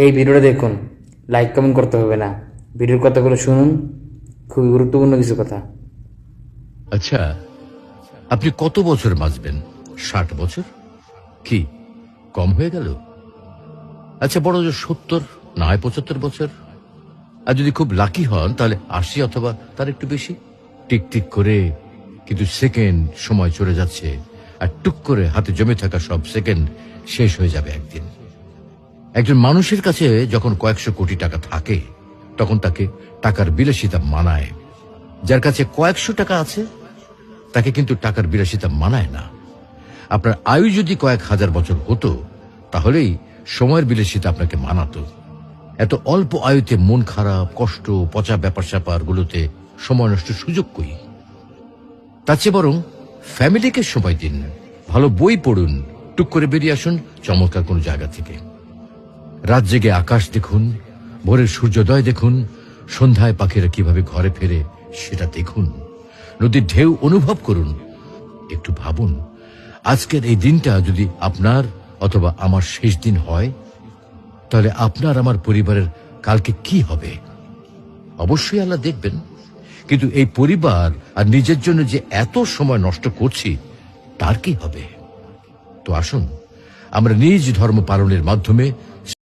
এই ভিডিওটা দেখুন। লাইক কমেন্ট করতে হবে না। ভিডিওর কথাগুলো শুনুন। খুবই গুরুত্বপূর্ণ কিছু কথা। আচ্ছা আপনি কত বছর বাঁচবেন? ষাট বছর? কি, কম হয়ে গেল? আচ্ছা বড় সত্তর, না হয় পঁচাত্তর বছর? আর যদি খুব লাকি হন, তাহলে আশি অথবা তার একটু বেশি? টিক টিক করে, কিন্তু সেকেন্ড সময় চলে যাচ্ছে। আর টুক করে হাতে জমে থাকা সব সেকেন্ড শেষ হয়ে যাবে একদিন। একজন মানুষের কাছে যখন কয়েকশো কোটি টাকা থাকে, তখন তাকে টাকার বিলাসিতা মানায়। যার কাছে কয়েকশো টাকা আছে, তাকে কিন্তু টাকার বিলাসিতা মানায় না। আপনার আয়ু যদি কয়েক হাজার বছর হতো, তাহলেই সময়ের বিলাসিতা আপনাকে মানাতো। এত অল্প আয়ুতে মন খারাপ, কষ্ট, পচা ব্যাপার স্যাপার গুলোতে সময় নষ্ট সুযোগ কই? তার চেয়ে বরং ফ্যামিলিকে সময় দিন, ভালো বই পড়ুন, টুক করে বেরিয়ে আসুন চমৎকার কোনো জায়গা থেকে। রাত জেগে আকাশ দেখুন, ভোরের সূর্যোদয় দেখুন, সন্ধ্যায় পাখিরা কীভাবে ঘরে ফেরে সেটা দেখুন। নদীর ঢেউ অনুভব করুন, একটু ভাবুন, আজকের এই দিনটা যদি আপনার অথবা আমার শেষ দিন হয়, তাহলে আপনার আমার পরিবারের কালকে কি হবে? অবশ্যই আল্লাহ দেখবেন, কিন্তু এই পরিবার আর নিজের জন্য যে এত সময় নষ্ট করছি, তার কি হবে? তো আসুন, আমরা নিজ ধর্ম পালনের মাধ্যমে